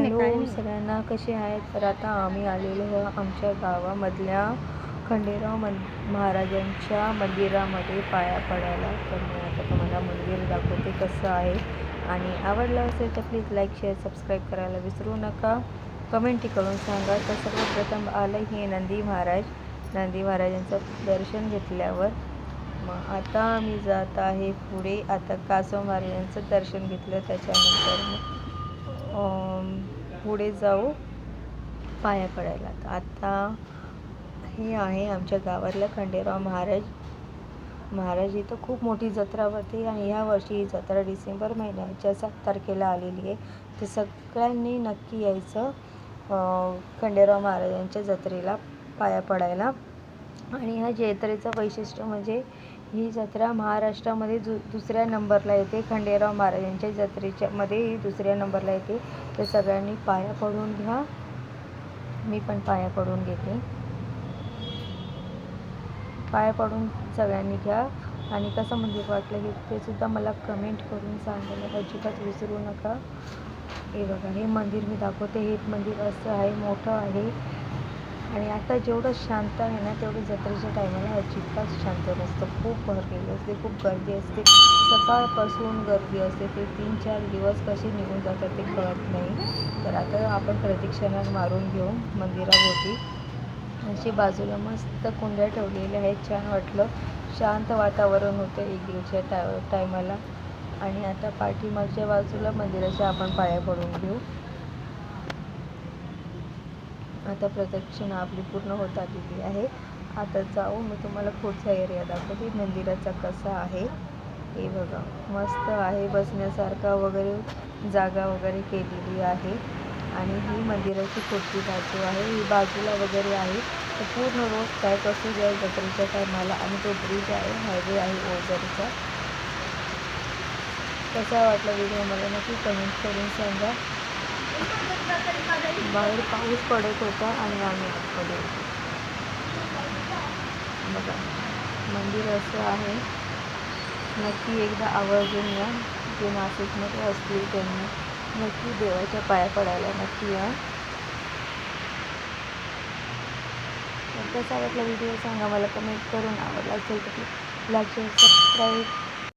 Hello. सगळ्यांना कसे आहेत? तर आता आम्ही आलेलो आमच्या गावामधल्या खंडेराव मन महाराजांच्या मंदिरामध्ये पाया पडायला. तर मी आता तुम्हाला मंदिर दाखवते कसं आहे. आणि आवडलं असेल तर प्लीज लाईक शेअर सबस्क्राईब करायला विसरू नका. कमेंटी करून सांगा. तर सर्वप्रथम आलं हे नंदी महाराज. नंदी महाराजांचं दर्शन घेतल्यावर मग आता मी जात आहे पुढे. आता कासव महाराजांचं दर्शन घेतलं त्याच्यानंतर पुढे जाऊ पाया पडायला तर आता हे आहे आमच्या गावातला खंडेराव महाराज. महाराज इथं खूप मोठी जत्रा भरते आणि ह्या वर्षी ही जत्रा डिसेंबर महिन्याच्या सात तारखेला आलेली आहे. तर सगळ्यांनी नक्की यायचं खंडेराव महाराजांच्या जत्रेला पाया पडायला. आणि ह्या जत्रेचं वैशिष्ट्य म्हणजे ही जत्रा महाराष्ट्रामध्ये दु दुसऱ्या नंबरला येते. खंडेराव महाराजांच्या जत्रेच्या मध्ये ही दुसऱ्या नंबरला येते. तर सगळ्यांनी पाया पडून घ्या. मी पण पाया पडून घेते. पाया पडून सगळ्यांनी घ्या. आणि कसं मंदिर वाटलं हे ते सुद्धा मला कमेंट करून सांगायला अजिबात विसरू नका. हे बघा हे मंदिर मी दाखवते. हे मंदिर असं आहे मोठं आहे. आणि आता जेवढं शांत आहे ना तेवढं जत्रेच्या टायमाला अजिबात शांत नसतं. खूप भरलेलं असते खूप गर्दी असते. सकाळपासून गर्दी असते. ते तीन चार दिवस कसे निघून जातात ते कळत नाही. तर आता आपण प्रदक्षिणा मारून घेऊ मंदिराभोवती. अशी बाजूला मस्त कुंड्या ठेवलेल्या आहेत. छान वाटलं. शांत वातावरण होतं एक दिवसच्या टाय टायमाला आणि आता पाठीमागच्या बाजूला मंदिराच्या आपण पाया पडून घेऊ. आता प्रदक्षिणा आपली पूर्ण होत आलेली आहे. आता जाऊ मी तुम्हाला पुढचा एरिया दाखवते. मंदिराचा कसा आहे. हे बघा मस्त आहे बसण्यासारखा वगैरे जागा वगैरे केलेली आहे. आणि ही मंदिराची पुढची बाजू आहे. ही बाजूला वगैरे आहे. तर पूर्ण रोड पॅक असू द्या जत्रेच्या टायमाला आणि तो ब्रिज आहे हायवे आहे ओझरचा. कसा वाटला व्हिडिओ मला नक्की कमेंट करून सांगा. बाहेर पाऊस पडत होता आणि आम्ही आतमध्ये होतो. बघा मंदिर असं आहे. नक्की एकदा आवर्जून या. जे नाशिकमध्ये असतील त्यांनी नक्की देवाच्या पाया पडायला नक्की या. तर कसा वाटला व्हिडिओ सांगा मला. कमेंट करून आवडला असेल तर लाईक शेअर सबस्क्राईब